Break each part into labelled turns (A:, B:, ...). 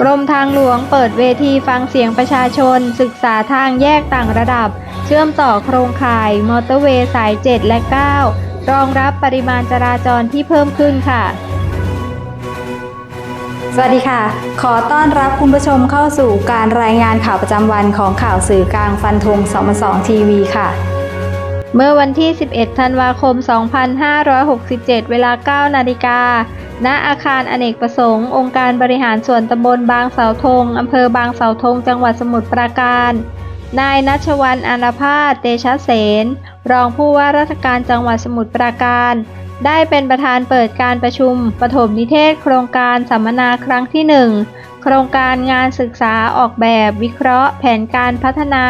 A: กรมทางหลวงเปิดเวทีฟังเสียงประชาชน ศึกษาทางแยกต่างระดับ เชื่อมต่อโครงข่าย มอเตอร์เวย์สาย 7 และ 9 รองรับปริมาณจราจรที่เพิ่มขึ้นค่ะ
B: สวัสดีค่ะ ขอต้อนรับคุณผู้ชมเข้าสู่การรายงานข่าวประจำวันของข่าวสื่อกลางฟันธง2 2ทีวีค่ะ
A: เมื่อวันที่ 11 ธันวาคม 2567 เวลา 9 นาฬิกา ณอาคารอเนกประสงค์ องค์การบริหารส่วนตำบลบางเสาธงอำเภอบางเสาธง จังหวัดสมุทรปราการ นายนัชวันอานภาสเตชะเสน รองผู้ว่าราชการจังหวัดสมุทรปราการ ได้เป็นประธานเปิดการประชุม ปฐมนิเทศ โครงการสัมมนาครั้งที่ 1 โครงการงานศึกษาออกแบบ วิเคราะห์ แผนการพัฒนา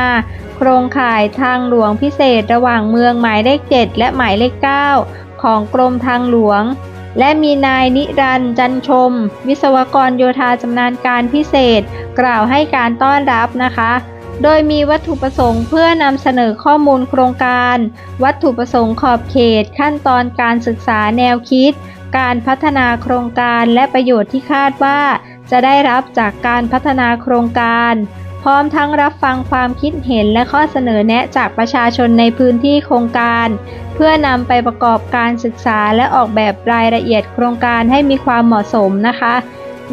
A: โครงข่ายทางหลวงพิเศษ ระหว่างเมืองหมายเลข 7 และหมายเลข 9 ของกรมทางหลวง และมีนายนิรันจันชม วิศวกรโยธาชำนาญการพิเศษ กล่าวให้การต้อนรับนะคะ โดยมีวัตถุประสงค์เพื่อนำเสนอข้อมูลโครงการ วัตถุประสงค์ขอบเขต ขั้นตอนการศึกษาแนวคิด การพัฒนาโครงการและประโยชน์ที่คาดว่า จะได้รับจากการพัฒนาโครงการ พร้อมทั้งรับฟังความคิดเห็นและข้อเสนอแนะจากประชาชนในพื้นที่โครงการ เพื่อนำไปประกอบการศึกษาและออกแบบรายละเอียดโครงการให้มีความเหมาะสมนะคะ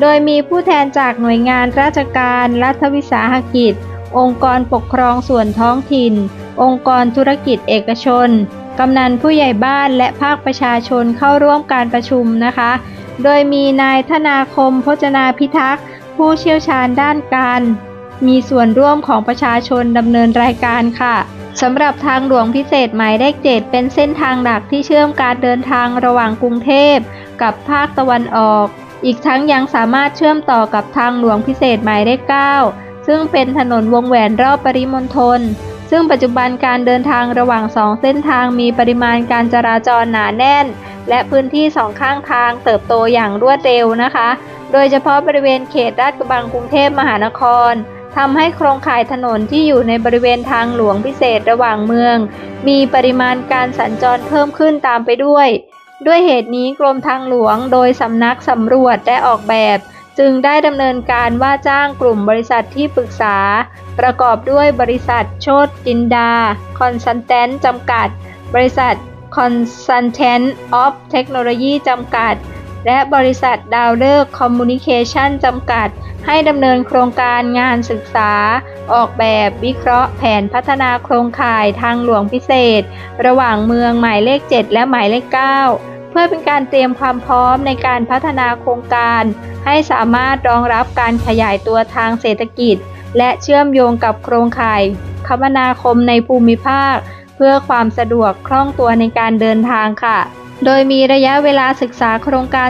A: โดยมีผู้แทนจากหน่วยงานราชการ รัฐวิสาหกิจ องค์กรปกครองส่วนท้องถิ่น องค์กรธุรกิจเอกชนกำนันผู้ใหญ่บ้านและภาคประชาชนเข้าร่วมการประชุมนะคะ โดยมีนายธนาคมพจนาพิทักษ์ ผู้เชี่ยวชาญด้านการ มีส่วนร่วมของประชาชนดำเนินรายการค่ะสำหรับทางหลวงพิเศษหมายเลขเจ็ดเป็นเส้นทางหลักที่เชื่อมการเดินทางระหว่างกรุงเทพกับภาคตะวันออก อีกทั้งยังสามารถเชื่อมต่อกับทางหลวงพิเศษหมายเลข9ซึ่งเป็นถนนวงแหวนรอบปริมณฑลซึ่งปัจจุบันการเดินทางระหว่างสองเส้นทางมีปริมาณการจราจรหนาแน่น และพื้นที่สองข้างทางเติบโตอย่างรวดเร็วนะคะ โดยเฉพาะบริเวณเขตลาดกระบังกรุงเทพมหานคร ทำให้โครงข่ายถนนที่อยู่ในบริเวณทางหลวงพิเศษระหว่างเมือง มีปริมาณการสัญจรเพิ่มขึ้นตามไปด้วย ด้วยเหตุนี้กรมทางหลวงโดยสำนักสำรวจและออกแบบ จึงได้ดำเนินการว่าจ้างกลุ่มบริษัทที่ปรึกษา ประกอบด้วยบริษัทโชตจินดา คอนซัลแทนจำกัด บริษัท Consultant of Technology จำกัด และบริษัทดาวเลิกคอมมูนิเคชันจำกัด ให้ดำเนินโครงการงานศึกษา ออกแบบวิเคราะห์แผนพัฒนาโครงข่ายทางหลวงพิเศษ ระหว่างเมืองหมายเลข 7 และหมายเลข 9 เพื่อเป็นการเตรียมความพร้อมในการพัฒนาโครงการ ให้สามารถรองรับการขยายตัวทางเศรษฐกิจ และเชื่อมโยงกับโครงข่ายคมนาคมในภูมิภาค เพื่อความสะดวกคล่องตัวในการเดินทางค่ะ โดยมีระยะเวลาศึกษาโครงการ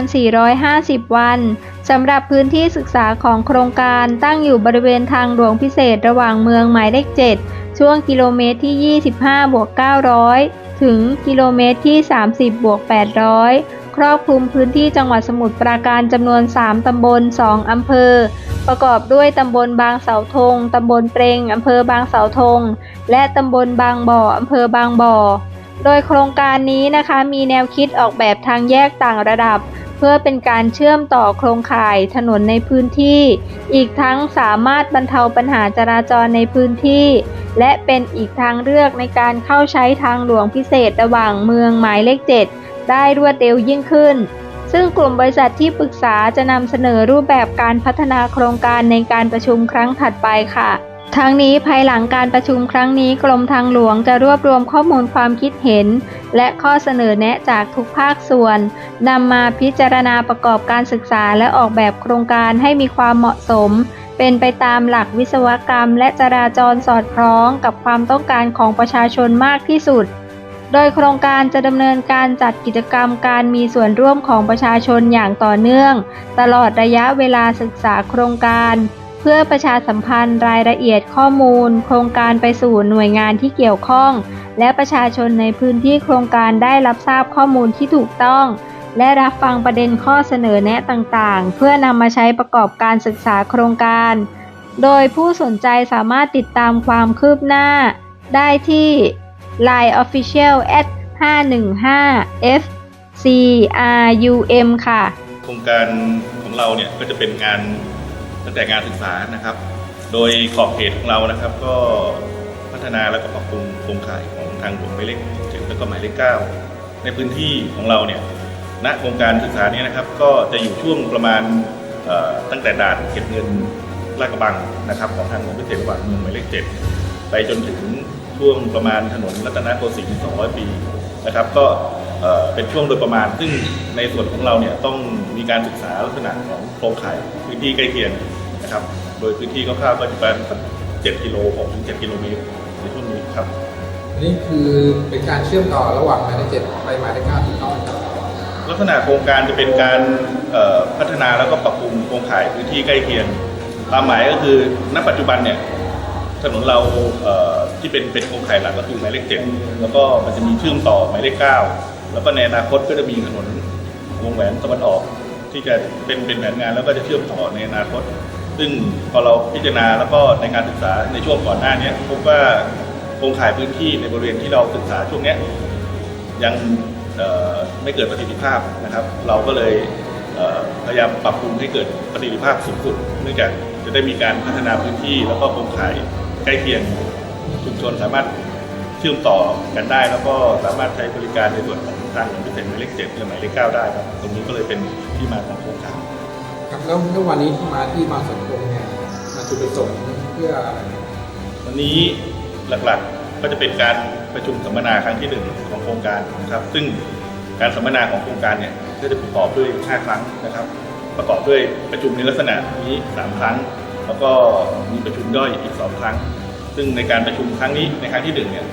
A: 450 วัน สำหรับพื้นที่ศึกษาของโครงการตั้งอยู่บริเวณทางหลวงพิเศษระหว่างเมืองหมายเลข 7 ช่วงกิโลเมตรที่ 25บวก900 ถึงกิโลเมตรที่ 30บวก800 ครอบคลุมพื้นที่จังหวัดสมุทรปราการจำนวน 3 ตำบล 2 อำเภอ ประกอบด้วยตำบลบางเสาธง ตำบลเปรงอำเภอบางเสาธง และตำบลบางบ่ออำเภอบางบ่อ โดยโครงการนี้นะคะมีแนวคิดออกแบบทางแยกต่างระดับ เพื่อเป็นการเชื่อมต่อโครงข่ายถนนในพื้นที่ อีกทั้งสามารถบรรเทาปัญหาจราจรในพื้นที่ และเป็นอีกทางเลือกในการเข้าใช้ทางหลวงพิเศษระหว่างเมืองหมายเลข 7 ได้รวดเร็วยิ่งขึ้น ซึ่งกลุ่มบริษัทที่ปรึกษาจะนำเสนอรูปแบบการพัฒนาโครงการในการประชุมครั้งถัดไปค่ะ ทั้งนี้ภายหลังการประชุมครั้งนี้กรมทางหลวงจะรวบรวมข้อมูลความคิดเห็น และข้อเสนอแนะจากทุกภาคส่วนนำมาพิจารณาประกอบการศึกษาและออกแบบโครงการให้มีความเหมาะสม เป็นไปตามหลักวิศวกรรม และจราจรสอดคล้องกับความต้องการของประชาชนมากที่สุด โดยโครงการจะดำเนินการจัดกิจกรรมการมีส่วนร่วมของประชาชนอย่างต่อเนื่อง ตลอดระยะเวลาศึกษาโครงการ เพื่อประชาสัมพันธ์รายละเอียดข้อมูล โครงการไปสู่หน่วยงานที่เกี่ยวข้อง และประชาชนในพื้นที่โครงการได้รับทราบข้อมูลที่ถูกต้อง และรับฟังประเด็นข้อเสนอแนะต่างๆ เพื่อนำมาใช้ประกอบการศึกษาโครงการ โดยผู้สนใจสามารถติดตามความคืบหน้า ได้ที่ Line Official at 515 FCRUM ค่ะ
C: โครงการของเราเนี่ยก็จะเป็นงาน ตั้งแต่งานศึกษานะครับ โดยขอบเขตของเรานะครับ ก็พัฒนาและก็ปรับปรุงโครงข่ายของทางหลวงหมายเลขเจ็ดแล้วก็หมายเลขเก้าในพื้นที่ของเราเนี่ยณโครงการศึกษานี้นะครับ ก็จะอยู่ช่วงประมาณตั้งแต่ด่านเก็บเงินลาดกระบังนะครับ ของทางหลวงพิเศษระหว่างเมืองหมายเลขเจ็ดไปจนถึง ช่วงประมาณถนนรัตนโกสินทร์200 ปีนะครับ ก็เอ่อเป็นช่วงโดยประมาณ ซึ่งในส่วนของเราเนี่ยต้องมีการศึกษาลักษณะของโครงข่ายพื้นที่ใกล้เคียงนะครับ โดยพื้นที่คร่าวๆก็จะประมาณสัก7กิโล6ถึง7กิโลเมตรในช่วงนี้ครับ
D: นี่คือเป็นการเชื่อมต่อระหว่างหมายเลขเจ็ดไปหมายเลขเก้าถูกต้องครับ
C: ลักษณะโครงการจะเป็นการเอ่อพัฒนาแล้วก็ปรับปรุงโครงข่ายพื้นที่ใกล้เคียงความหมายก็คือณปัจจุบันเนี่ย ถนนเราเที่เป็นเป็นโครงข่ายหลักก็คือหมายเลขเจ็ดแล้วก็มันจะมีเชื่อมต่อหมายเลขเก้าแล้วก็ในอนาคตก็จะมีถนนวงแหวนตะวันออก ที่จะเป็นเป็นแผนงานแล้วก็จะเชื่อมต่อในอนาคต ซึ่งพอเราพิจารณาแล้วก็ในการศึกษาในช่วงก่อนหน้านี้พบว่าโครงข่ายพื้นที่ในบริเวณที่เราศึกษาช่วงนี้ยังไม่เกิดประสิทธิภาพนะครับ เราก็เลยเพยายามปรับปรุงให้เกิดประสิทธิภาพสูงสุด เนื่องจากจะได้มีการพัฒนาพื้นที่แล้วก็โครงข่าย ใกล้เคียงชุมชนสามารถเชื่อมต่อกันได้ แล้วก็สามารถใช้บริการในส่วนของทางหลวงพิเศษหมายเลขเจ็ดหรือหมายเลขเก้าได้ครับตรงนี้ก็เลยเป็นที่มาของโครงการ
D: ครับแล้วแล้ววันนี้ที่มาที่บางสันตงเนี่ยมาจุดประสงค์เพื่ออะไรครับ
C: วันนี้หลักๆก็จะเป็นการประชุมสัมมนาครั้งที่หนึ่งของโครงการนะครับซึ่งการสัมมนาของโครงการเนี่ยก็จะประกอบด้วย5ครั้งนะครับ ประกอบด้วยประชุมในลักษณะนี้ 3 ครั้ง แล้วก็มีประชุมย่อยอีก2ครั้ง ซึ่งในการประชุมครั้งนี้ในครั้งที่หนึ่งเนี่ย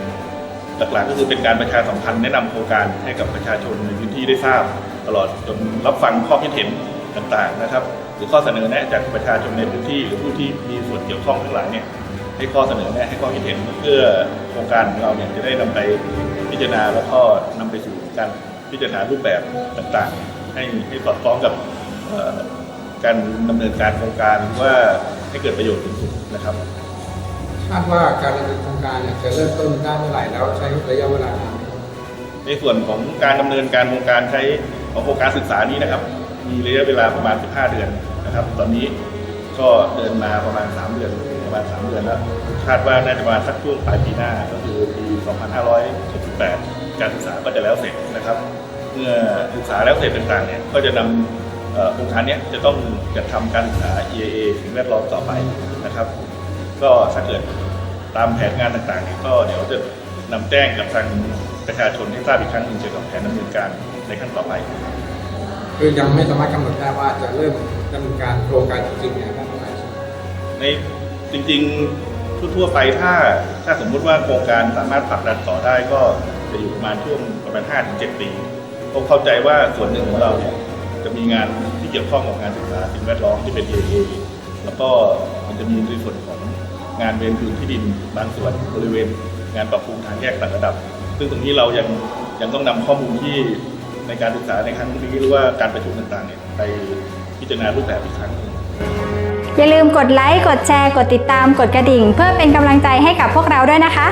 C: หลักๆก็คือเป็นการประชาสัมพันธ์แนะนำโครงการให้กับประชาชนในพื้นที่ได้ทราบ ตลอดจนรับฟังข้อคิดเห็นต่างๆนะครับ หรือข้อเสนอแนะจากประชาชนในพื้นที่หรือผู้ที่มีส่วนเกี่ยวข้องทั้งหลายเนี่ยให้ข้อเสนอแนะให้ข้อคิดเห็นเพื่อโครงการของเราเนี่ยจะได้นำไปพิจารณาแล้วก็นำไปสู่การพิจารณารูปแบบต่างๆ ให้ให้สอดคล้องกับ การดำเนินการโครงการว่าให้เกิดประโยชน์สูงสุดนะครับ
D: คาดว่าการดำเนินโครงการเนี่ยจะเริ่มต้นได้เมื่อไหร่แล้วใช้ระยะเวลานานไหมครับ
C: ในส่วนของการดำเนินการโครงการใช้ของโครงการศึกษานี้นะครับ มีระยะเวลาประมาณ 15 เดือนนะครับ ตอนนี้ก็เดินมาประมาณ 3 เดือนประมาณ 3 เดือนแล้วคาดว่าน่าจะประมาณสักช่วงปลายปีหน้าก็คือปี 2568 การศึกษาก็จะแล้วเสร็จนะครับ เมื่อศึกษาแล้วเสร็จต่างๆเนี่ยก็จะนำเอ่อ โครงการเนี้ยจะต้องจัดทำการศึกษา EAA สิ่งแวดล้อมต่อไปนะครับ ก็ถ้าเกิดตามแผนงานต่างๆเนี่ยก็เดี๋ยวจะนำแจ้งกับทางประชาชนให้ทราบอีกครั้งหนึ่งเกี่ยวกับแผนดำเนินการในขั้นต่อไป
D: คือยังไม่สามารถกำหนดได้ว่าจะเริ่มดำเนินการโครงการจริงๆเนี่ยได้เมื่อไหร่
C: ในจริงๆทั่วๆไปถ้าถ้าสมมุติว่าโครงการสามารถผลักดันต่อได้ก็จะอยู่ประมาณช่วงประมาณ5-7 ปีผมเข้าใจว่าส่วนหนึ่งของเราเนี่ย จะมีงานที่เกี่ยวข้องกับงานศึกษาสิ่งแวดล้อมที่เป็น EA แล้วก็มันจะมีในส่วนของงานเวรคืนที่ดินบางส่วนบริเวณ งานปรับปรุงทางแยกต่างระดับ ซึ่งตรงนี้เรายังยังต้องนำข้อมูลที่ในการศึกษาในครั้งนี้หรือว่าการประชุมต่างๆเนี่ยไปพิจารณารูปแบบอีกครั้งหนึ่ง
B: อย่าลืมกดไลค์ กดแชร์ กดติดตาม กดกระดิ่ง เพื่อเป็นกำลังใจให้กับพวกเราด้วยนะคะ